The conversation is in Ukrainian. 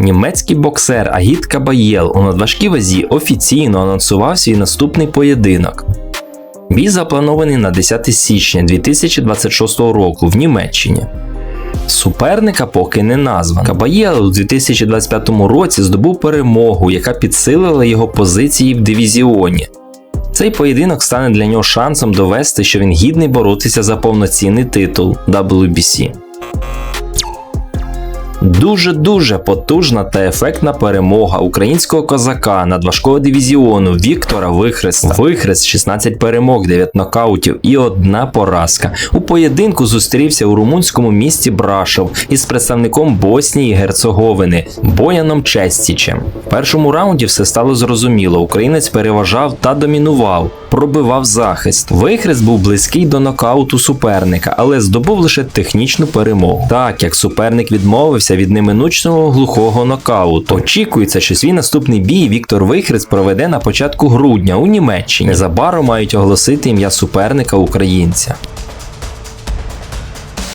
Німецький боксер Агіт Кабаєл у надважкій вазі офіційно анонсував свій наступний поєдинок. Бій запланований на 10 січня 2026 року в Німеччині. Суперника поки не названо. Кабаєл у 2025 році здобув перемогу, яка підсилила його позиції в дивізіоні. Цей поєдинок стане для нього шансом довести, що він гідний боротися за повноцінний титул WBC. Дуже-дуже потужна та ефектна перемога українського козака над важкого дивізіону Віктора Вихреста. Вихрест 16 перемог, 9 нокаутів і одна поразка. У поєдинку зустрівся у румунському місті Брашов із представником Боснії Герцеговини Бояном Честічем. В першому раунді все стало зрозуміло. Українець переважав та домінував, пробивав захист. Вихрест був близький до нокауту суперника, але здобув лише технічну перемогу. Так як суперник відмовився від неминучного глухого нокауту. Очікується, що свій наступний бій Віктор Вихрест проведе на початку грудня у Німеччині. Незабаром мають оголосити ім'я суперника українця.